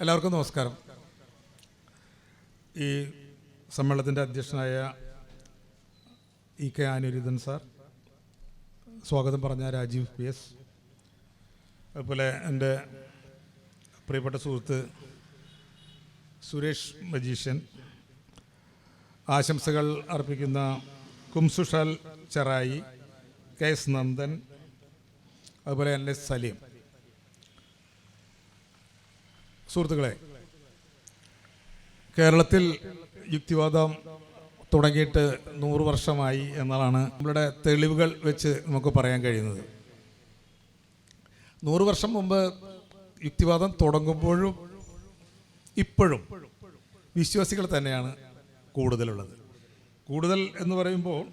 എല്ലാവർക്കും നമസ്കാരം. ഈ സമ്മേളനത്തിന്റെ അധ്യക്ഷനായ ഇ കെ ആനുരുദ്ധൻ സാർ സ്വാഗതം പറഞ്ഞ രാജീവ് പി എസ് അതുപോലെ എന്റെ പ്രിയപ്പെട്ട സുഹൃത്ത് സുരേഷ് മജീഷ്യൻ ആശംസകൾ അർപ്പിക്കുന്ന കുംസുഷാൽ ചെറായി കെ എസ് നന്ദൻ അതുപോലെ എൻ എസ് സലീം. സുഹൃത്തുക്കളെ കേരളത്തിൽ യുക്തിവാദം തുടങ്ങിയിട്ട് നൂറ് വർഷമായി എന്നതാണ് നമ്മളുടെ തെളിവുകൾ വെച്ച് നമുക്ക് പറയാൻ കഴിയുന്നത്. നൂറ് വർഷം മുമ്പ് യുക്തിവാദം തുടങ്ങുമ്പോഴും ഇപ്പോഴും വിശ്വാസികൾ തന്നെയാണ് കൂടുതലുള്ളത്. കൂടുതൽ എന്ന് പറയുമ്പോൾ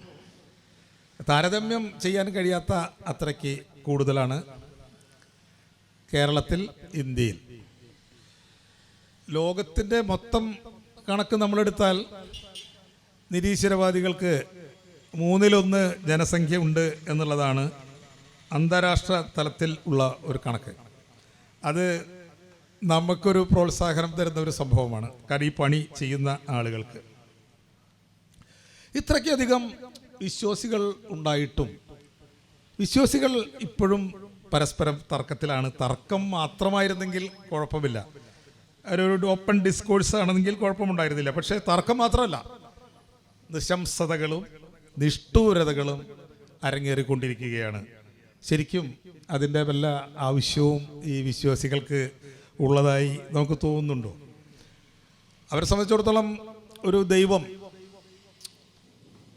താരതമ്യം ചെയ്യാൻ കഴിയാത്ത അത്രയ്ക്ക് കൂടുതലാണ് കേരളത്തിൽ ഇന്ത്യയിൽ. ലോകത്തിന്റെ മൊത്തം കണക്ക് നമ്മളെടുത്താൽ നിരീശ്വരവാദികൾക്ക് മൂന്നിലൊന്ന് ജനസംഖ്യ ഉണ്ട് എന്നുള്ളതാണ് അന്താരാഷ്ട്ര തലത്തിൽ ഉള്ള ഒരു കണക്ക്. അത് നമുക്കൊരു പ്രോത്സാഹനം തരുന്ന ഒരു സംഭവമാണ്. കാരണം ഈ പണി ചെയ്യുന്ന ആളുകൾക്ക്. ഇത്രയ്ക്കധികം വിശ്വാസികൾ ഉണ്ടായിട്ടും വിശ്വാസികൾ ഇപ്പോഴും പരസ്പരം തർക്കത്തിലാണ്. തർക്കം മാത്രമായിരുന്നെങ്കിൽ കുഴപ്പമില്ല. ഒരു ഓപ്പൺ ഡിസ്കോഴ്സ് ആണെങ്കിൽ കുഴപ്പമുണ്ടായിരുന്നില്ല. പക്ഷേ തർക്കം മാത്രമല്ല. നിശംസതകളും നിഷ്ഠൂരതകളും അരങ്ങേറിക്കൊണ്ടിരിക്കുകയാണ്. ശരിക്കും അതിന്റെ വല്ല ആവശ്യവും ഈ വിശ്വാസികൾക്ക് ഉള്ളതായി നമുക്ക് തോന്നുന്നുണ്ടോ? അവരെ സംബന്ധിച്ചിടത്തോളം ഒരു ദൈവം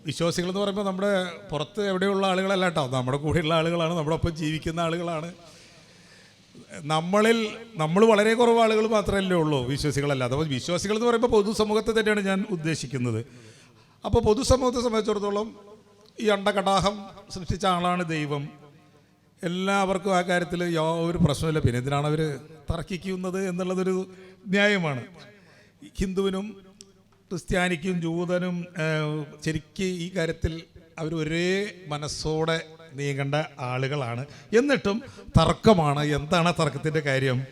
വിശ്വാസികൾ എന്ന് പറയുമ്പോൾ നമ്മുടെ പുറത്ത് എവിടെയുള്ള ആളുകളല്ല കേട്ടോ. നമ്മുടെ കൂടെയുള്ള ആളുകളാണ് നമ്മുടെ ഒപ്പം ജീവിക്കുന്ന ആളുകളാണ്. നമ്മളിൽ നമ്മൾ വളരെ കുറവ് ആളുകൾ മാത്രമല്ലേ ഉള്ളൂ വിശ്വാസികളല്ല. അപ്പോൾ വിശ്വാസികൾ എന്ന് പറയുമ്പോൾ പൊതുസമൂഹത്തെ തന്നെയാണ് ഞാൻ ഉദ്ദേശിക്കുന്നത്. അപ്പോൾ പൊതുസമൂഹത്തെ സംബന്ധിച്ചിടത്തോളം ഈ അണ്ടകടാഹം സൃഷ്ടിച്ച ആളാണ് ദൈവം. എല്ലാവർക്കും ആ കാര്യത്തിൽ ഒരു പ്രശ്നമില്ല പിന്നെ എന്തിനാണ് അവർ തർക്കിക്കുന്നത് എന്നുള്ളതൊരു ന്യായമാണ്. ഹിന്ദുവിനും ക്രിസ്ത്യാനിക്കും ജൂതനും ശരിക്കും ഈ കാര്യത്തിൽ അവർ ഒരേ മനസ്സോടെ നീങ്ങേണ്ട ആളുകളാണ്. എന്നിട്ടും തർക്കമാണ്. എന്താണ് തർക്കത്തിന്റെ കാര്യം?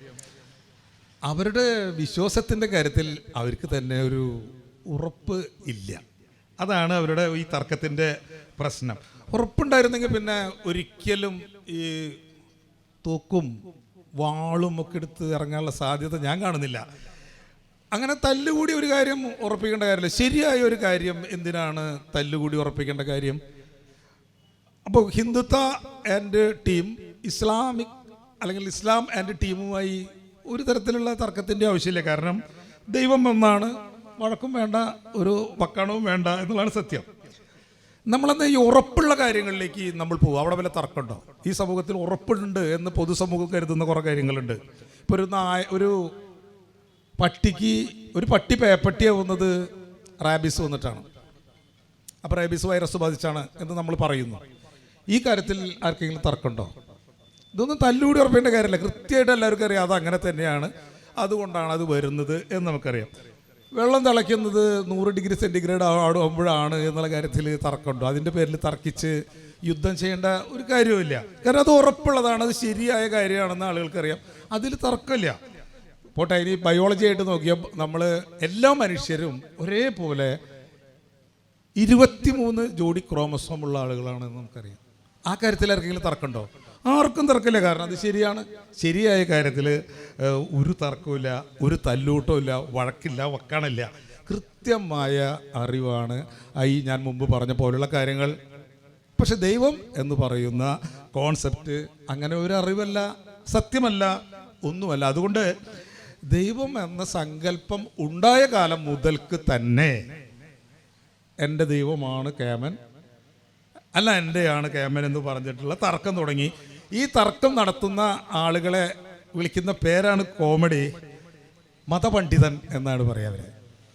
അവരുടെ വിശ്വാസത്തിന്റെ കാര്യത്തിൽ അവർക്ക് തന്നെ ഒരു ഉറപ്പ് ഇല്ല. അതാണ് അവരുടെ ഈ തർക്കത്തിന്റെ പ്രശ്നം. ഉറപ്പുണ്ടായിരുന്നെങ്കിൽ പിന്നെ ഒരിക്കലും ഈ തൂക്കും വാളും ഒക്കെ എടുത്ത് ഇറങ്ങാനുള്ള സാധ്യത ഞാൻ കാണുന്നില്ല. അങ്ങനെ തല്ലുകൂടി ഒരു കാര്യം ഉറപ്പിക്കേണ്ട കാര്യമില്ല. ശരിയായ ഒരു കാര്യം എന്തിനാണ് തല്ലുകൂടി ഉറപ്പിക്കേണ്ട കാര്യം? അപ്പോൾ ഹിന്ദുത്വ ആൻഡ് ടീം ഇസ്ലാമിക് അല്ലെങ്കിൽ ഇസ്ലാം ആൻഡ് ടീമുമായി ഒരു തരത്തിലുള്ള തർക്കത്തിന്റെ ആവശ്യമില്ല. കാരണം ദൈവം എന്നാണ് വഴക്കും വേണ്ട ഒരു വക്കാണവും വേണ്ട എന്നുള്ളതാണ് സത്യം. നമ്മളെന്താ ഈ ഉറപ്പുള്ള കാര്യങ്ങളിലേക്ക് നമ്മൾ പോകും അവിടെ വല്ല തർക്കമുണ്ടോ? ഈ സമൂഹത്തിൽ ഉറപ്പുണ്ട് എന്ന് പൊതുസമൂഹം കരുതുന്ന കുറേ കാര്യങ്ങളുണ്ട്. ഇപ്പോൾ ഒരു നായ ഒരു പട്ടിക്ക് ഒരു പട്ടി പേപ്പട്ടിയാവുന്നത് റാബിസ് വന്നിട്ടാണ്. അപ്പോൾ റാബിസ് വൈറസ് ബാധിച്ചാണ് എന്ന് നമ്മൾ പറയുന്നു. ഈ കാര്യത്തിൽ ആർക്കെങ്കിലും തർക്കമുണ്ടോ? ഇതൊന്നും തല്ലുകൂടി ഉറപ്പേണ്ട കാര്യമല്ല. കൃത്യമായിട്ട് എല്ലാവർക്കും അറിയാം അത് അങ്ങനെ തന്നെയാണ്. അതുകൊണ്ടാണ് അത് വരുന്നത് എന്ന് നമുക്കറിയാം. വെള്ളം തിളയ്ക്കുന്നത് നൂറ് ഡിഗ്രി സെന്റിഗ്രേഡ് ആടുമ്പോഴാണ് എന്നുള്ള കാര്യത്തിൽ തർക്കമുണ്ടോ? അതിന്റെ പേരിൽ തർക്കിച്ച് യുദ്ധം ചെയ്യേണ്ട ഒരു കാര്യവുമില്ല. കാരണം അത് ഉറപ്പുള്ളതാണ്. അത് ശരിയായ കാര്യമാണെന്ന് ആളുകൾക്കറിയാം. അതിൽ തർക്കമില്ല. പോട്ടെ ഇനി ബയോളജി ആയിട്ട് നോക്കിയാൽ നമ്മൾ എല്ലാ മനുഷ്യരും ഒരേപോലെ ഇരുപത്തിമൂന്ന് ജോഡി ക്രോമസോം ഉള്ള ആളുകളാണെന്ന് നമുക്കറിയാം. ആ കാര്യത്തിൽ ആർക്കെങ്കിലും തർക്കമുണ്ടോ? ആർക്കും തർക്കമില്ല. കാരണം അത് ശരിയാണ്. ശരിയായ കാര്യത്തിൽ ഒരു തർക്കമില്ല ഒരു തല്ലൂട്ടവും ഇല്ല വഴക്കില്ല വക്കാണില്ല. കൃത്യമായ അറിവാണ് ഈ ഞാൻ മുമ്പ് പറഞ്ഞ പോലുള്ള കാര്യങ്ങൾ. പക്ഷെ ദൈവം എന്ന് പറയുന്ന കോൺസെപ്റ്റ് അങ്ങനെ ഒരു അറിവല്ല സത്യമല്ല ഒന്നുമല്ല. അതുകൊണ്ട് ദൈവം എന്ന സങ്കല്പം ഉണ്ടായ കാലം മുതൽക്ക് തന്നെ എന്റെ ദൈവമാണ് കേമൻ. അല്ല എന്റെയാണ് കേമൻ എന്ന് പറഞ്ഞിട്ടുള്ള തർക്കം തുടങ്ങി. ഈ തർക്കം നടത്തുന്ന ആളുകളെ വിളിക്കുന്ന പേരാണ് കോമഡി മതപണ്ഡിതൻ എന്നാണ് പറയാറ്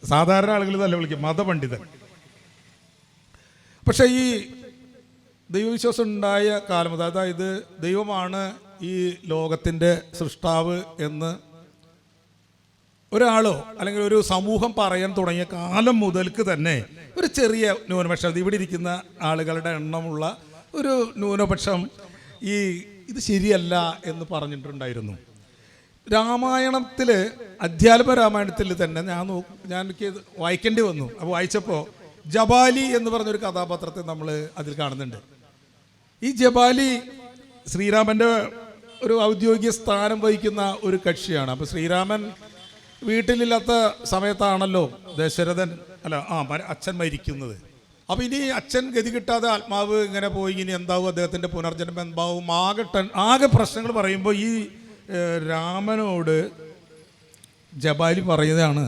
സാധാരണ ആളുകൾ തന്നെ വിളിക്കും മതപണ്ഡിതൻ. പക്ഷെ ഈ ദൈവവിശ്വാസം ഉണ്ടായ കാലം അതായത് ദൈവമാണ് ഈ ലോകത്തിന്റെ സൃഷ്ടാവ് എന്ന് ഒരാളോ അല്ലെങ്കിൽ ഒരു സമൂഹം പറയാൻ തുടങ്ങിയ കാലം മുതൽക്ക് തന്നെ ഒരു ചെറിയ ന്യൂനപക്ഷം. ഇവിടെ ഇരിക്കുന്ന ആളുകളുടെ എണ്ണമുള്ള ഒരു ന്യൂനപക്ഷം ഈ ഇത് ശരിയല്ല എന്ന് പറഞ്ഞിട്ടുണ്ടായിരുന്നു. രാമായണത്തിൽ അധ്യാത്മ രാമായണത്തിൽ തന്നെ ഞാൻ ഞാൻ എനിക്ക് വായിക്കേണ്ടി വന്നു. അപ്പോൾ വായിച്ചപ്പോൾ ജബാലി എന്ന് പറഞ്ഞൊരു കഥാപാത്രത്തെ നമ്മൾ അതിൽ കാണുന്നുണ്ട്. ഈ ജബാലി ശ്രീരാമന്റെ ഒരു ഔദ്യോഗിക സ്ഥാനം വഹിക്കുന്ന ഒരു കക്ഷിയാണ്. അപ്പോൾ ശ്രീരാമൻ വീട്ടിലില്ലാത്ത സമയത്താണല്ലോ ദശരഥൻ അല്ല ആ അച്ഛൻ മരിക്കുന്നത്. അപ്പോൾ ഇനി അച്ഛൻ ഗതി കിട്ടാതെ ആത്മാവ് ഇങ്ങനെ പോയി ഇനി എന്താവും? അദ്ദേഹത്തിന്റെ പുനർജന്മം എന്താവും? ആകെ ടെൻ ആകെ പ്രശ്നങ്ങൾ പറയുമ്പോൾ ഈ രാമനോട് ജബാലി പറയുന്നതാണ്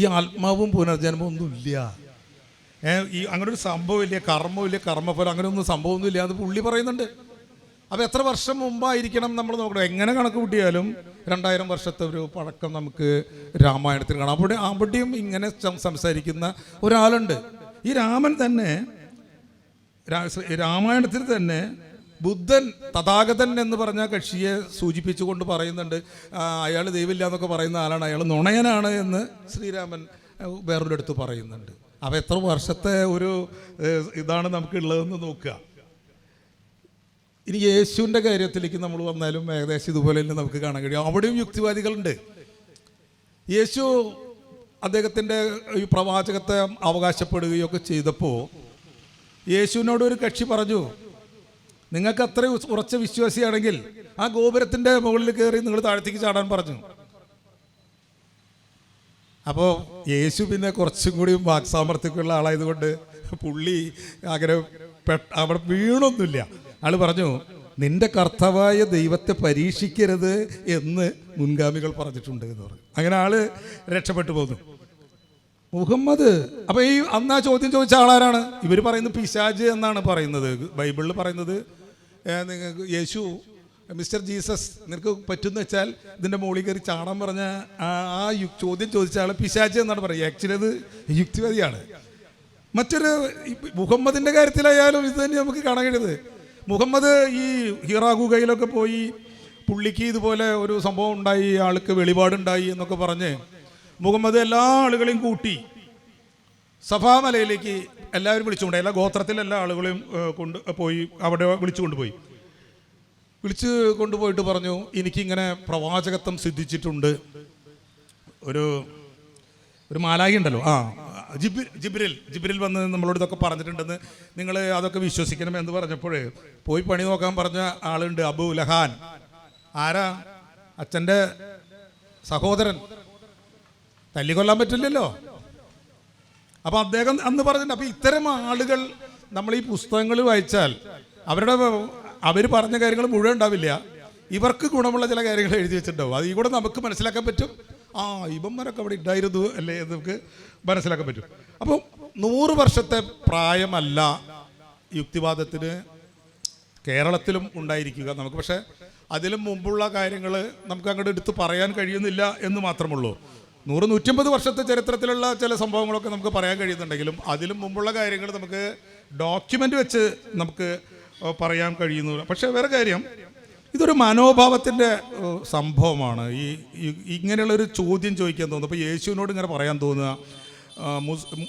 ഈ ആത്മാവും പുനർജന്മവും ഒന്നുമില്ല ഈ അങ്ങനെ ഒരു സംഭവമില്ല കർമ്മമില്ല കർമ്മഫലം അങ്ങനെ ഒന്നും സംഭവമൊന്നുമില്ല അത് പുള്ളി പറയുന്നുണ്ട്. അപ്പോൾ എത്ര വർഷം മുമ്പായിരിക്കണം നമ്മൾ നോക്കണം. എങ്ങനെ കണക്ക് കൂട്ടിയാലും രണ്ടായിരം വർഷത്തെ ഒരു പഴക്കം നമുക്ക് രാമായണത്തിൽ കാണാം. അവിടെ അവിടെയും ഇങ്ങനെ സംസാരിക്കുന്ന ഒരാളുണ്ട്. ഈ രാമൻ തന്നെ രാമായണത്തിൽ തന്നെ ബുദ്ധൻ തഥാഗതൻ എന്ന് പറഞ്ഞ കക്ഷിയെ സൂചിപ്പിച്ചുകൊണ്ട് പറയുന്നുണ്ട്. അയാൾ ദൈവമില്ല എന്നൊക്കെ പറയുന്ന ആളാണ്. അയാൾ നുണയനാണ് എന്ന് ശ്രീരാമൻ വേറൊരു അടുത്ത് പറയുന്നുണ്ട്. അപ്പോൾ എത്ര വർഷത്തെ ഒരു ഇതാണ് നമുക്കുള്ളതെന്ന് നോക്കുക. ഇനി യേശുവിന്റെ കാര്യത്തിലേക്ക് നമ്മൾ വന്നാലും ഏകദേശം ഇതുപോലെ തന്നെ നമുക്ക് കാണാൻ കഴിയും. അവിടെയും യുക്തിവാദികളുണ്ട്. യേശു അദ്ദേഹത്തിന്റെ ഈ പ്രവാചകത്തെ അവകാശപ്പെടുകയൊക്കെ ചെയ്തപ്പോൾ യേശുവിനോട് ഒരു കക്ഷി പറഞ്ഞു നിങ്ങൾക്ക് അത്ര ഉറച്ച വിശ്വാസിയാണെങ്കിൽ ആ ഗോപുരത്തിന്റെ മുകളിൽ കയറി നിങ്ങൾ താഴത്തേക്ക് ചാടാൻ പറഞ്ഞു. അപ്പോൾ യേശു പിന്നെ കുറച്ചും കൂടി വാക്സാമർത്ഥ്യമുള്ള ആളായതുകൊണ്ട് പുള്ളി അങ്ങനെ അവിടെ വീണൊന്നുമില്ല. ആൾ പറഞ്ഞു നിന്റെ കർത്താവായ ദൈവത്തെ പരീക്ഷിക്കരുത് എന്ന് മുൻഗാമികൾ പറഞ്ഞിട്ടുണ്ട് എന്ന് പറഞ്ഞു. അങ്ങനെ ആൾ രക്ഷപ്പെട്ടു പോന്നു. മുഹമ്മദ് അപ്പൊ ഈ അന്ന് ആ ചോദ്യം ചോദിച്ച ആളാരാണ്? ഇവർ പറയുന്നത് പിശാജ് എന്നാണ് പറയുന്നത്. ബൈബിളിൽ പറയുന്നത് നിങ്ങൾക്ക് യേശു മിസ്റ്റർ ജീസസ് നിനക്ക് പറ്റുന്ന വെച്ചാൽ ഇതിന്റെ മുകളിൽ കയറി ചാടാൻ പറഞ്ഞ ആ ചോദ്യം ചോദിച്ച ആൾ പിശാജ് എന്നാണ് പറയുക. ആക്ച്വലി അത് യുക്തിവാദിയാണ്. മറ്റൊരു മുഹമ്മദിന്റെ കാര്യത്തിലായാലും ഇത് തന്നെ നമുക്ക് കാണാൻ കഴിയുന്നത്. മുഹമ്മദ് ഈ ഹിറാ ഗുഹയിലൊക്കെ പോയി പുള്ളിക്ക് ഇതുപോലെ ഒരു സംഭവം ഉണ്ടായി ആൾക്ക് വെളിപാടുണ്ടായി എന്നൊക്കെ പറഞ്ഞ് മുഹമ്മദ് എല്ലാ ആളുകളെയും കൂട്ടി സഭാമലയിലേക്ക് എല്ലാവരും വിളിച്ചുകൊണ്ട് എല്ലാ ഗോത്രത്തിലെ എല്ലാ ആളുകളെയും കൊണ്ട് പോയി അവിടെ വിളിച്ചു കൊണ്ടുപോയി. വിളിച്ച് കൊണ്ടുപോയിട്ട് പറഞ്ഞു എനിക്കിങ്ങനെ പ്രവാചകത്വം സിദ്ധിച്ചിട്ടുണ്ട്. ഒരു ഒരു മാലായി ഉണ്ടല്ലോ ആ ജിബി ജിബ്രിൽ ജിബ്രിൽ വന്ന് നമ്മളോട് ഇതൊക്കെ പറഞ്ഞിട്ടുണ്ടെന്ന് നിങ്ങൾ അതൊക്കെ വിശ്വസിക്കണം എന്ന് പറഞ്ഞപ്പോൾ പോയി പണി നോക്കാൻ പറഞ്ഞ ആളുണ്ട് അബു ലഹാൻ. ആരാ? അച്ഛന്റെ സഹോദരൻ. തല്ലിക്കൊല്ലാൻ പറ്റില്ലല്ലോ. അപ്പൊ അദ്ദേഹം അന്ന് പറഞ്ഞിട്ടുണ്ട് അപ്പൊ ഇത്തരം ആളുകൾ നമ്മൾ ഈ പുസ്തകങ്ങൾ വായിച്ചാൽ അവരുടെ അവർ പറഞ്ഞ കാര്യങ്ങൾ മുഴുവൻ ഉണ്ടാവില്ല. ഇവർക്ക് ഗുണമുള്ള ചില കാര്യങ്ങൾ എഴുതി വെച്ചിട്ടുണ്ടാവും. അത് ഈ കൂടെ നമുക്ക് മനസ്സിലാക്കാൻ പറ്റും. ആ ഇവന്മാരൊക്കെ അവിടെ ഉണ്ടായിരുന്നു അല്ലേ നമുക്ക് മനസ്സിലാക്കാൻ പറ്റും. അപ്പോൾ നൂറ് വർഷത്തെ പ്രായമല്ല യുക്തിവാദത്തിന് കേരളത്തിലും ഉണ്ടായിരിക്കുക നമുക്ക്. പക്ഷേ അതിലും മുമ്പുള്ള കാര്യങ്ങൾ നമുക്ക് അങ്ങോട്ട് എടുത്ത് പറയാൻ കഴിയുന്നില്ല എന്ന് മാത്രമുള്ളൂ. നൂറ് നൂറ്റമ്പത് വർഷത്തെ ചരിത്രത്തിലുള്ള ചില സംഭവങ്ങളൊക്കെ നമുക്ക് പറയാൻ കഴിയുന്നുണ്ടെങ്കിലും അതിലും മുമ്പുള്ള കാര്യങ്ങൾ നമുക്ക് ഡോക്യുമെന്റ് വെച്ച് നമുക്ക് പറയാൻ കഴിയുന്നു. പക്ഷേ വേറെ കാര്യം ഇതൊരു മനോഭാവത്തിന്റെ സംഭവമാണ്. ഈ ഇങ്ങനെയുള്ളൊരു ചോദ്യം ചോദിക്കാൻ തോന്നുന്നു. അപ്പോൾ യേശുവിനോട് ഇങ്ങനെ പറയാൻ തോന്നുക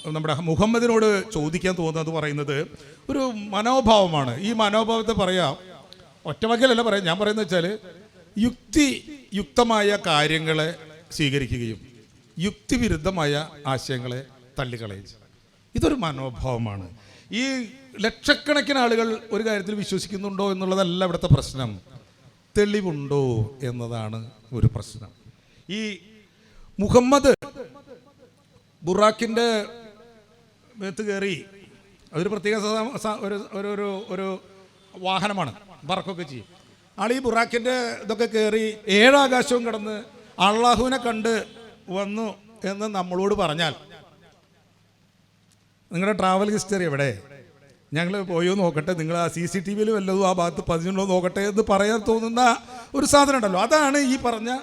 നമ്മുടെ മുഹമ്മദിനോട് ചോദിക്കാൻ തോന്നുന്നത് പറയുന്നത് ഒരു മനോഭാവമാണ്. ഈ മനോഭാവത്തെ പറയാം ഒറ്റവാക്കിലല്ല പറയാം ഞാൻ പറയുന്നത് വെച്ചാൽ യുക്തി യുക്തമായ കാര്യങ്ങളെ സ്വീകരിക്കുകയും യുക്തിവിരുദ്ധമായ ആശയങ്ങളെ തള്ളിക്കളയും. ഇതൊരു മനോഭാവമാണ്. ഈ ലക്ഷക്കണക്കിന് ആളുകൾ ഒരു കാര്യത്തിൽ വിശ്വസിക്കുന്നുണ്ടോ എന്നുള്ളതല്ല ഇവിടുത്തെ പ്രശ്നം. തെളിവുണ്ടോ എന്നതാണ് ഒരു പ്രശ്നം. ഈ മുഹമ്മദ് ബുറാക്കിന്റെ മേത്ത് കയറി അതൊരു പ്രത്യേക ഒരു ഒരു വാഹനമാണ് പറക്കൊക്കെ ചെയ്യും. ആൾ ഈ ബുറാക്കിന്റെ ഇതൊക്കെ കയറി ഏഴാകാശവും കടന്ന് അള്ളാഹുവിനെ കണ്ട് വന്നു എന്ന് നമ്മളോട് പറഞ്ഞാൽ നിങ്ങളുടെ ട്രാവൽ ഹിസ്റ്ററി എവിടെ? ഞങ്ങൾ പോയോ നോക്കട്ടെ. നിങ്ങൾ ആ സി സി ടി വിയിൽ വല്ലതും ആ ഭാഗത്ത് പതിനുണ്ടോ നോക്കട്ടെ എന്ന് പറയാൻ തോന്നുന്ന ഒരു സാധനം ഉണ്ടല്ലോ. അതാണ് ഈ പറഞ്ഞ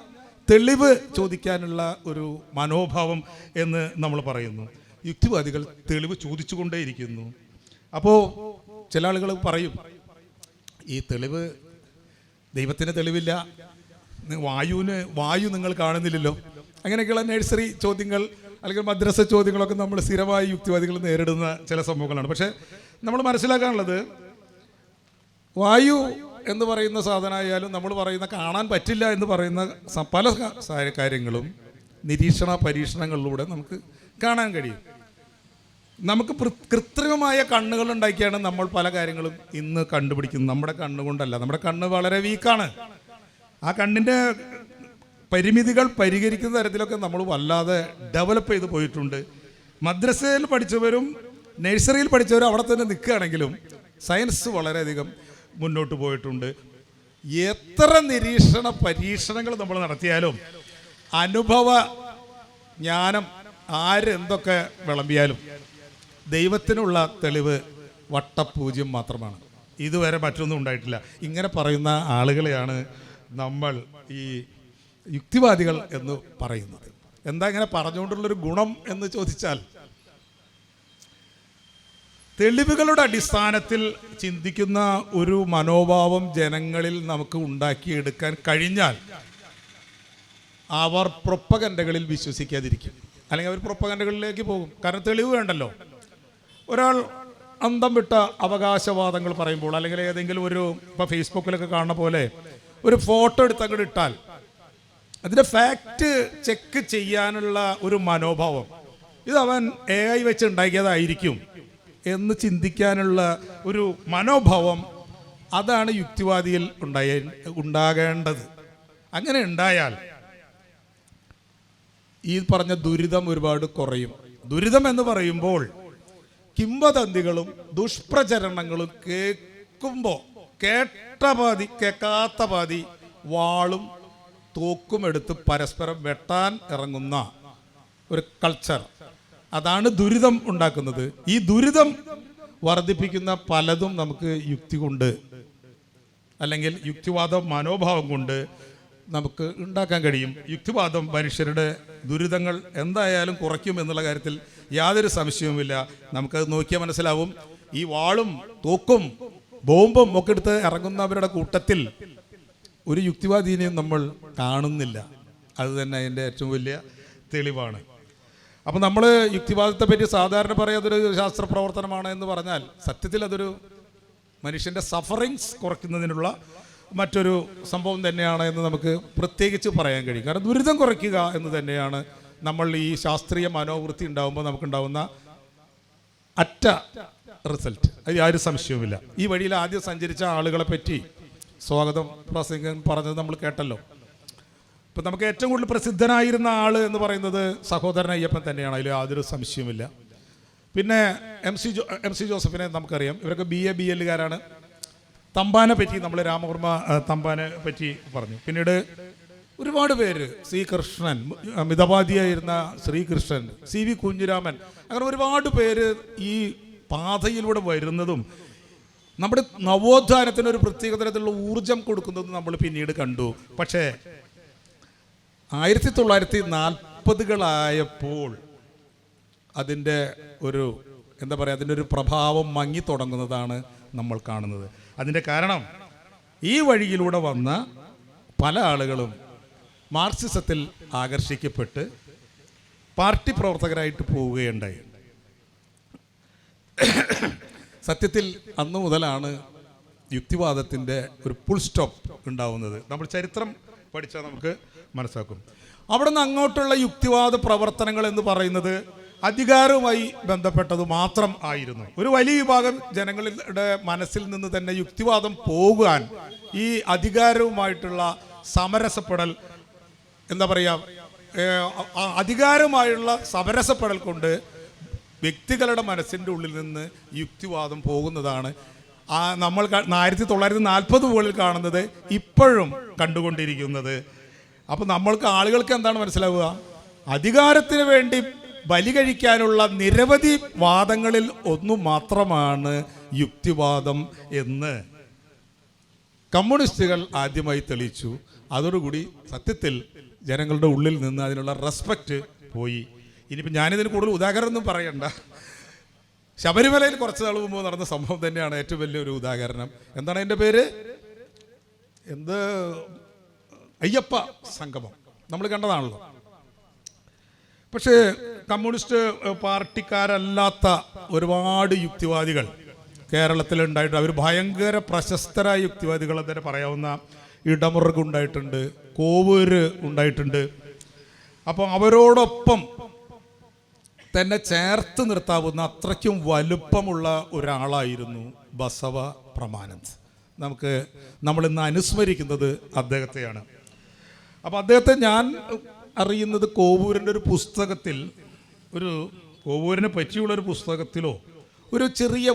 തെളിവ് ചോദിക്കാനുള്ള ഒരു മനോഭാവം എന്ന് നമ്മൾ പറയുന്നു. യുക്തിവാദികൾ തെളിവ് ചോദിച്ചുകൊണ്ടേയിരിക്കുന്നു. അപ്പോൾ ചില ആളുകൾ പറയും ഈ തെളിവ് ദൈവത്തിന് തെളിവില്ല. വായുവിന് വായു നിങ്ങൾ കാണുന്നില്ലല്ലോ. അങ്ങനെയൊക്കെയുള്ള നഴ്സറി ചോദ്യങ്ങൾ അല്ലെങ്കിൽ മദ്രസ ചോദ്യങ്ങളൊക്കെ നമ്മൾ സ്ഥിരമായി യുക്തിവാദികൾ നേരിടുന്ന ചില സംഭവങ്ങളാണ് പക്ഷേ നമ്മൾ മനസ്സിലാക്കാനുള്ളത് വായു എന്ന് പറയുന്ന സാധനമായാലും നമ്മൾ പറയുന്ന കാണാൻ പറ്റില്ല എന്ന് പറയുന്ന പല കാര്യങ്ങളും നിരീക്ഷണ പരീക്ഷണങ്ങളിലൂടെ നമുക്ക് കാണാൻ കഴിയും. നമുക്ക് കൃത്രിമമായ കണ്ണുകൾ ഉണ്ടാക്കിയാണ് നമ്മൾ പല കാര്യങ്ങളും ഇന്ന് കണ്ടുപിടിക്കുന്നത്. നമ്മുടെ കണ്ണുകൊണ്ടല്ല നമ്മുടെ കണ്ണ് വളരെ വീക്കാണ്. ആ കണ്ണിന്റെ പരിമിതികൾ പരിഹരിക്കുന്ന തരത്തിലൊക്കെ നമ്മൾ വല്ലാതെ ഡെവലപ്പ് ചെയ്ത് പോയിട്ടുണ്ട്. മദ്രസയിൽ പഠിച്ചവരും നഴ്സറിയിൽ പഠിച്ചവർ അവിടെ തന്നെ നിൽക്കുകയാണെങ്കിലും സയൻസ് വളരെയധികം മുന്നോട്ട് പോയിട്ടുണ്ട്. എത്ര നിരീക്ഷണ പരീക്ഷണങ്ങൾ നമ്മൾ നടത്തിയാലും അനുഭവ ജ്ഞാനം ആരെന്തൊക്കെ വിളമ്പിയാലും ദൈവത്തിനുള്ള തെളിവ് വട്ടപൂജ്യം മാത്രമാണ്. ഇതുവരെ മറ്റൊന്നും ഉണ്ടായിട്ടില്ല. ഇങ്ങനെ പറയുന്ന ആളുകളെയാണ് നമ്മൾ ഈ യുക്തിവാദികൾ എന്ന് പറയുന്നത്. എന്താ ഇങ്ങനെ പറഞ്ഞുകൊണ്ടുള്ളൊരു ഗുണം എന്ന് ചോദിച്ചാൽ തെളിവുകളുടെ അടിസ്ഥാനത്തിൽ ചിന്തിക്കുന്ന ഒരു മനോഭാവം ജനങ്ങളിൽ നമുക്ക് ഉണ്ടാക്കിയെടുക്കാൻ കഴിഞ്ഞാൽ അവർ പ്രൊപ്പകണ്ടകളിൽ വിശ്വസിക്കാതിരിക്കും. അല്ലെങ്കിൽ അവർ പ്രൊപ്പകണ്ടകളിലേക്ക് പോകും. കാരണം തെളിവ് വേണ്ടല്ലോ. ഒരാൾ അന്തം വിട്ട അവകാശവാദങ്ങൾ പറയുമ്പോൾ അല്ലെങ്കിൽ ഏതെങ്കിലും ഒരു ഇപ്പോൾ ഫേസ്ബുക്കിലൊക്കെ കാണുന്ന പോലെ ഒരു ഫോട്ടോ എടുത്ത് അങ്ങോട്ട് ഇട്ടാൽ അതിന്റെ ഫാക്റ്റ് ചെക്ക് ചെയ്യാനുള്ള ഒരു മനോഭാവം. ഇത് അവൻ എ ഐ വെച്ച് ഉണ്ടാക്കിയതായിരിക്കും. എന്ന് ചിന്തിക്കാനുള്ള ഒരു മനോഭാവം അതാണ് യുക്തിവാദിയിൽ ഉണ്ടായ ഉണ്ടാകേണ്ടത്. അങ്ങനെ ഉണ്ടായാൽ ഈ പറഞ്ഞ ദുരിതം ഒരുപാട് കുറയും. ദുരിതം എന്ന് പറയുമ്പോൾ കിംവദന്തികളും ദുഷ്പ്രചരണങ്ങളും കേൾക്കുമ്പോൾ കേട്ട പാതി കേൾക്കാത്ത പാതി വാളും തോക്കും എടുത്ത് പരസ്പരം വെട്ടാൻ ഇറങ്ങുന്ന ഒരു കൾച്ചർ അതാണ് ദുരിതം ഉണ്ടാക്കുന്നത്. ഈ ദുരിതം വർദ്ധിപ്പിക്കുന്ന പലതും നമുക്ക് യുക്തി കൊണ്ട് അല്ലെങ്കിൽ യുക്തിവാദ മനോഭാവം കൊണ്ട് നമുക്ക് ഉണ്ടാക്കാൻ കഴിയും. യുക്തിവാദം മനുഷ്യരുടെ ദുരിതങ്ങൾ എന്തായാലും കുറയ്ക്കും എന്നുള്ള കാര്യത്തിൽ യാതൊരു സംശയവുമില്ല. നമുക്കത് നോക്കിയാൽ മനസ്സിലാവും. ഈ വാളും തോക്കും ബോംബും ഒക്കെ എടുത്ത് ഇറങ്ങുന്നവരുടെ കൂട്ടത്തിൽ ഒരു യുക്തിവാദീനെയും നമ്മൾ കാണുന്നില്ല. അത് തന്നെ അതിന്റെ ഏറ്റവും വലിയ തെളിവാണ്. അപ്പം നമ്മൾ യുക്തിവാദത്തെ പറ്റി സാധാരണ പറയാം അതൊരു ശാസ്ത്ര പ്രവർത്തനമാണ് എന്ന് പറഞ്ഞാൽ സത്യത്തിൽ അതൊരു മനുഷ്യന്റെ സഫറിങ്സ് കുറയ്ക്കുന്നതിനുള്ള മറ്റൊരു സംഭവം തന്നെയാണ് എന്ന് നമുക്ക് പ്രത്യേകിച്ച് പറയാൻ കഴിയും. കാരണം ദുരിതം കുറയ്ക്കുക എന്ന് തന്നെയാണ് നമ്മൾ ഈ ശാസ്ത്രീയ മനോവൃത്തി ഉണ്ടാകുമ്പോൾ നമുക്കുണ്ടാവുന്ന അറ്റ റിസൾട്ട് അത് യാതൊരു സംശയവുമില്ല. ഈ വഴിയിൽ ആദ്യം സഞ്ചരിച്ച ആളുകളെ പറ്റി സ്വാഗതം പ്രസംഗം പറഞ്ഞത് നമ്മൾ കേട്ടല്ലോ. ഇപ്പം നമുക്ക് ഏറ്റവും കൂടുതൽ പ്രസിദ്ധനായിരുന്ന ആൾ എന്ന് പറയുന്നത് സഹോദരൻ അയ്യപ്പൻ തന്നെയാണ്. അതിൽ യാതൊരു സംശയമില്ല പിന്നെ എം സി ജോ എം സി ജോസഫിനെ നമുക്കറിയാം. ഇവരൊക്കെ ബി എ ബി എല്ലുകാരാണ് തമ്പാനെ പറ്റി നമ്മൾ രാമകുർമ്മ തമ്പാനെ പറ്റി പറഞ്ഞു. പിന്നീട് ഒരുപാട് പേര് ശ്രീകൃഷ്ണൻ മിതവാദിയായിരുന്ന ശ്രീകൃഷ്ണൻ സി വി കുഞ്ഞിരാമൻ അങ്ങനെ ഒരുപാട് പേര് ഈ പാതയിലൂടെ വരുന്നതും നമ്മുടെ നവോത്ഥാനത്തിന് ഒരു പ്രത്യേക തരത്തിലുള്ള ഊർജം കൊടുക്കുന്നതും നമ്മൾ പിന്നീട് കണ്ടു. പക്ഷേ ആയിരത്തി തൊള്ളായിരത്തി നാൽപ്പതുകളായപ്പോൾ അതിന്റെ ഒരു എന്താ പറയുക അതിന്റെ ഒരു പ്രഭാവം മങ്ങി തുടങ്ങുന്നതാണ് നമ്മൾ കാണുന്നത്. അതിന്റെ കാരണം ഈ വഴിയിലൂടെ വന്ന പല ആളുകളും മാർക്സിസത്തിൽ ആകർഷിക്കപ്പെട്ട് പാർട്ടി പ്രവർത്തകരായിട്ട് പോവുകയുണ്ടായി. സത്യത്തിൽ അന്ന് മുതലാണ് യുക്തിവാദത്തിന്റെ ഒരു ഫുൾ സ്റ്റോപ്പ് ഉണ്ടാവുന്നത്. നമ്മൾ ചരിത്രം പഠിച്ചാൽ നമുക്ക് മനസ്സിലാക്കും. അവിടെ നിന്ന് അങ്ങോട്ടുള്ള യുക്തിവാദ പ്രവർത്തനങ്ങൾ എന്ന് പറയുന്നത് അധികാരവുമായി ബന്ധപ്പെട്ടത് മാത്രം ആയിരുന്നു. ഒരു വലിയ വിഭാഗം ജനങ്ങളുടെ മനസ്സിൽ നിന്ന് തന്നെ യുക്തിവാദം പോകാൻ ഈ അധികാരവുമായിട്ടുള്ള സമരസപ്പെടൽ എന്താ പറയുക അധികാരമായുള്ള സമരസപ്പെടൽ കൊണ്ട് വ്യക്തികളുടെ മനസ്സിന്റെ ഉള്ളിൽ നിന്ന് യുക്തിവാദം പോകുന്നതാണ്. ആ നമ്മൾ ആയിരത്തി തൊള്ളായിരത്തി നാൽപ്പത് മുകളിൽ കാണുന്നത് ഇപ്പോഴും കണ്ടുകൊണ്ടിരിക്കുന്നത്. അപ്പോൾ നമ്മൾക്ക് ആളുകൾക്ക് എന്താണ് മനസ്സിലാവുക? അധികാരത്തിന് വേണ്ടി ബലി കഴിക്കാനുള്ള നിരവധി വാദങ്ങളിൽ ഒന്നു മാത്രമാണ് യുക്തിവാദം എന്ന്. കമ്മ്യൂണിസ്റ്റുകൾ ആദ്യമായി തെളിയിച്ചു. അതോടുകൂടി സത്യത്തിൽ ജനങ്ങളുടെ ഉള്ളിൽ നിന്ന് അതിനുള്ള റെസ്പെക്റ്റ് പോയി. ഇനിയിപ്പോൾ ഞാനിതിന് കൂടുതൽ ഉദാഹരണം ഒന്നും പറയണ്ട. ശബരിമലയിൽ കുറച്ച് നാൾ മുമ്പ് നടന്ന സംഭവം തന്നെയാണ് ഏറ്റവും വലിയൊരു ഉദാഹരണം. എന്താണ് എന്റെ പേര്? എന്ത് അയ്യപ്പ സംഗമം. നമ്മൾ കണ്ടതാണല്ലോ. പക്ഷേ കമ്മ്യൂണിസ്റ്റ് പാർട്ടിക്കാരല്ലാത്ത ഒരുപാട് യുക്തിവാദികൾ കേരളത്തിൽ ഉണ്ടായിട്ട് അവർ ഭയങ്കര പ്രശസ്തരായ യുക്തിവാദികൾ തന്നെ പറയാവുന്ന ഇടമുറക് ഉണ്ടായിട്ടുണ്ട് കോവൂര് ഉണ്ടായിട്ടുണ്ട്. അപ്പോൾ അവരോടൊപ്പം തന്നെ ചേർത്ത് നിർത്താവുന്ന അത്രയ്ക്കും വലുപ്പമുള്ള ഒരാളായിരുന്നു ബസവ പ്രമാനന്ദ്. നമുക്ക് നമ്മളിന്ന് അനുസ്മരിക്കുന്നത് അദ്ദേഹത്തെയാണ്. അപ്പോൾ അദ്ദേഹത്തെ ഞാൻ അറിയുന്നത് കോവൂരിന്റെ ഒരു പുസ്തകത്തിൽ ഒരു കോവൂരിനെ പറ്റിയുള്ള ഒരു പുസ്തകത്തിലോ ഒരു ചെറിയ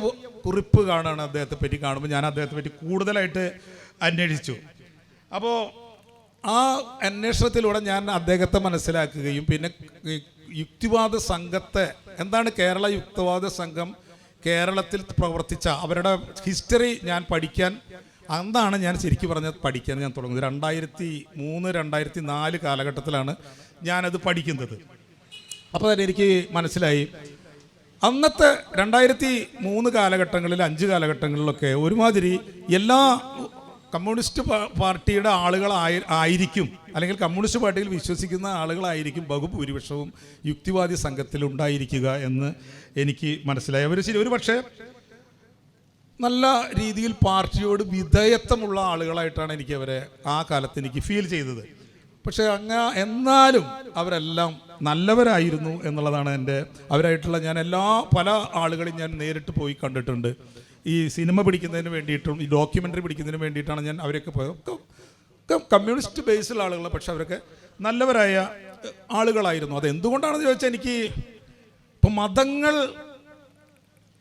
കുറിപ്പ് കാണാണ് അദ്ദേഹത്തെ പറ്റി കാണുമ്പോൾ ഞാൻ അദ്ദേഹത്തെ പറ്റി കൂടുതലായിട്ട് അന്വേഷിച്ചു. അപ്പോൾ ആ അന്വേഷണത്തിലൂടെ ഞാൻ അദ്ദേഹത്തെ മനസ്സിലാക്കുകയും പിന്നെ യുക്തിവാദ സംഘത്തെ എന്താണ് കേരള യുക്തിവാദ സംഘം കേരളത്തിൽ പ്രവർത്തിച്ച അവരുടെ ഹിസ്റ്ററി ഞാൻ പഠിക്കാൻ അന്നാണ് ഞാൻ ശരിക്കും പറഞ്ഞാൽ പഠിക്കാൻ ഞാൻ തുടങ്ങുന്നത്. രണ്ടായിരത്തി മൂന്ന് രണ്ടായിരത്തി നാല് കാലഘട്ടത്തിലാണ് ഞാനത് പഠിക്കുന്നത്. അപ്പോൾ തന്നെ എനിക്ക് മനസ്സിലായി. അന്നത്തെ രണ്ടായിരത്തി മൂന്ന് കാലഘട്ടങ്ങളിൽ അഞ്ച് കാലഘട്ടങ്ങളിലൊക്കെ ഒരുമാതിരി എല്ലാ കമ്മ്യൂണിസ്റ്റ് പാർട്ടിയുടെ ആളുകളായി ആയിരിക്കും അല്ലെങ്കിൽ കമ്മ്യൂണിസ്റ്റ് പാർട്ടിയിൽ വിശ്വസിക്കുന്ന ആളുകളായിരിക്കും ബഹുഭൂരിപക്ഷവും യുക്തിവാദി സംഘത്തിൽ ഉണ്ടായിരിക്കുക എന്ന് എനിക്ക് മനസ്സിലായി. അവർ ശരി ഒരു പക്ഷേ നല്ല രീതിയിൽ പാർട്ടിയോട് വിധേയത്വമുള്ള ആളുകളായിട്ടാണ് എനിക്ക് അവരെ ആ കാലത്ത് എനിക്ക് ഫീൽ ചെയ്തത്. പക്ഷേ അങ്ങ എന്നാലും അവരെല്ലാം നല്ലവരായിരുന്നു എന്നുള്ളതാണ് എന്റെ അവരായിട്ടുള്ള ഞാൻ എല്ലാ പല ആളുകളെയും ഞാൻ നേരിട്ട് പോയി കണ്ടിട്ടുണ്ട്. ഈ സിനിമ പിടിക്കുന്നതിന് വേണ്ടിയിട്ടും ഈ ഡോക്യുമെന്ററി പിടിക്കുന്നതിന് വേണ്ടിയിട്ടാണ് ഞാൻ അവരൊക്കെ പോയത്. കമ്മ്യൂണിസ്റ്റ് ബേസിലുള്ള ആളുകൾ പക്ഷെ അവരൊക്കെ നല്ലവരായ ആളുകളായിരുന്നു. അത് എന്തുകൊണ്ടാണെന്ന് ചോദിച്ചാൽ എനിക്ക് ഇപ്പം മതങ്ങൾ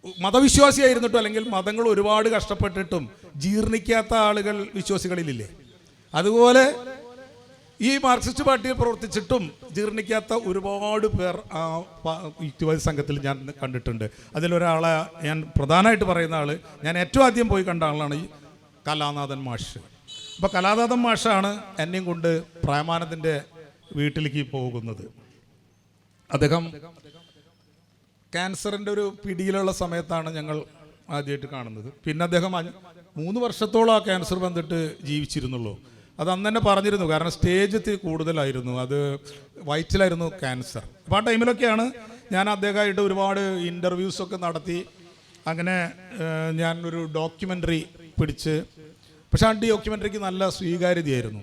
മതവിശ്വാസിയായിരുന്നിട്ടും അല്ലെങ്കിൽ മതങ്ങൾ ഒരുപാട് കഷ്ടപ്പെട്ടിട്ടും ജീർണിക്കാത്ത ആളുകൾ വിശ്വാസികളിലില്ലേ? അതുപോലെ ഈ മാർക്സിസ്റ്റ് പാർട്ടിയിൽ പ്രവർത്തിച്ചിട്ടും ജീർണിക്കാത്ത ഒരുപാട് പേർ ആ യുക്തിവാദി സംഘത്തിൽ ഞാൻ കണ്ടിട്ടുണ്ട്. അതിലൊരാളെ ഞാൻ പ്രധാനമായിട്ട് പറയുന്ന ആൾ ഞാൻ ഏറ്റവും ആദ്യം പോയി കണ്ട ആളാണ് ഈ കലാനാഥൻ മാഷ്. അപ്പോൾ കലാനാഥൻ മാഷാണ് എന്നെയും കൊണ്ട് പ്രേമാനന്ദന്റെ വീട്ടിലേക്ക് പോകുന്നത്. അദ്ദേഹം ക്യാൻസറിന്റെ ഒരു പിടിയിലുള്ള സമയത്താണ് ഞങ്ങൾ ആദ്യമായിട്ട് കാണുന്നത്. പിന്നെ അദ്ദേഹം മൂന്ന് വർഷത്തോളം ആ ക്യാൻസർ വന്നിട്ട് ജീവിച്ചിരുന്നുള്ളൂ. അത് അന്ന് തന്നെ പറഞ്ഞിരുന്നു കാരണം സ്റ്റേജ് കൂടുതലായിരുന്നു. അത് വയറ്റിലായിരുന്നു ക്യാൻസർ അപ്പോൾ ആ ടൈമിലൊക്കെയാണ് ഞാൻ അദ്ദേഹമായിട്ട് ഒരുപാട് ഇന്റർവ്യൂസൊക്കെ നടത്തി. അങ്ങനെ ഞാൻ ഒരു ഡോക്യുമെന്ററി പിടിച്ച്. പക്ഷെ ആ ഡോക്യുമെന്ററിക്ക് നല്ല സ്വീകാര്യതയായിരുന്നു.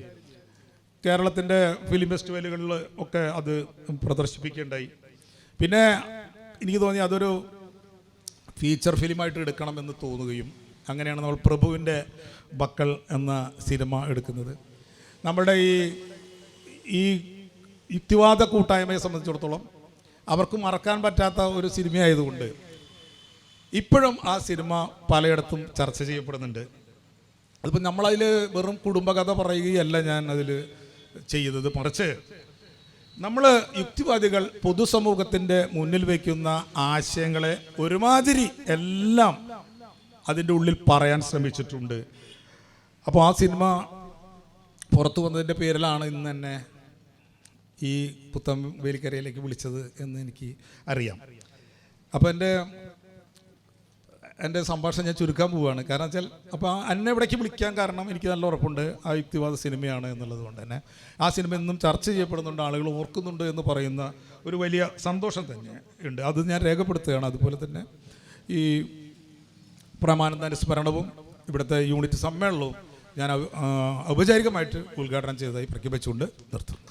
കേരളത്തിന്റെ ഫിലിം ഫെസ്റ്റിവലുകളിൽ ഒക്കെ അത് പ്രദർശിപ്പിക്കുകയുണ്ടായി. പിന്നെ എനിക്ക് തോന്നി അതൊരു ഫീച്ചർ ഫിലിമായിട്ട് എടുക്കണമെന്ന് തോന്നുകയും അങ്ങനെയാണ് നമ്മൾ പ്രഭുവിന്റെ ബക്കൾ എന്ന സിനിമ എടുക്കുന്നത്. നമ്മുടെ ഈ ഈ യുക്തിവാദ കൂട്ടായ്മയെ സംബന്ധിച്ചിടത്തോളം അവർക്ക് മറക്കാൻ പറ്റാത്ത ഒരു സിനിമയായതുകൊണ്ട് ഇപ്പോഴും ആ സിനിമ പലയിടത്തും ചർച്ച ചെയ്യപ്പെടുന്നുണ്ട്. അതിപ്പോൾ നമ്മളതിൽ വെറും കുടുംബകഥ പറയുകയല്ല ഞാൻ അതിൽ ചെയ്യുന്നത് മറിച്ച് നമ്മൾ യുക്തിവാദികൾ പൊതുസമൂഹത്തിന്റെ മുന്നിൽ വയ്ക്കുന്ന ആശയങ്ങളെ ഒരുമാതിരി എല്ലാം അതിന്റെ ഉള്ളിൽ പറയാൻ ശ്രമിച്ചിട്ടുണ്ട്. അപ്പോൾ ആ സിനിമ പുറത്തു വന്നതിന്റെ പേരിലാണ് ഇന്ന് തന്നെ ഈ പുത്തം വേലിക്കരയിലേക്ക് വിളിച്ചത് എന്ന് എനിക്ക് അറിയാം. അപ്പോൾ എന്റെ എന്റെ സംഭാഷണം ഞാൻ ചുരുക്കാൻ പോവുകയാണ്. കാരണം വെച്ചാൽ അപ്പോൾ എന്നെ ഇവിടേക്ക് വിളിക്കാൻ കാരണം എനിക്ക് നല്ല ഉറപ്പുണ്ട്. ആ യുക്തിവാദ സിനിമയാണ് എന്നുള്ളത് കൊണ്ട് തന്നെ. ആ സിനിമ എന്നും ചർച്ച ചെയ്യപ്പെടുന്നുണ്ട്. ആളുകൾ ഓർക്കുന്നുണ്ട് എന്ന് പറയുന്ന ഒരു വലിയ സന്തോഷം തന്നെ ഉണ്ട്. അത് ഞാൻ രേഖപ്പെടുത്തുകയാണ്. അതുപോലെ തന്നെ ഈ പ്രമാനന്ദ അനുസ്മരണവും ഇവിടുത്തെ യൂണിറ്റ് സമ്മേളനവും ഞാൻ ഔപചാരികമായിട്ട് ഉദ്ഘാടനം ചെയ്തതായി പ്രഖ്യാപിച്ചുകൊണ്ട് നിർത്തുന്നു.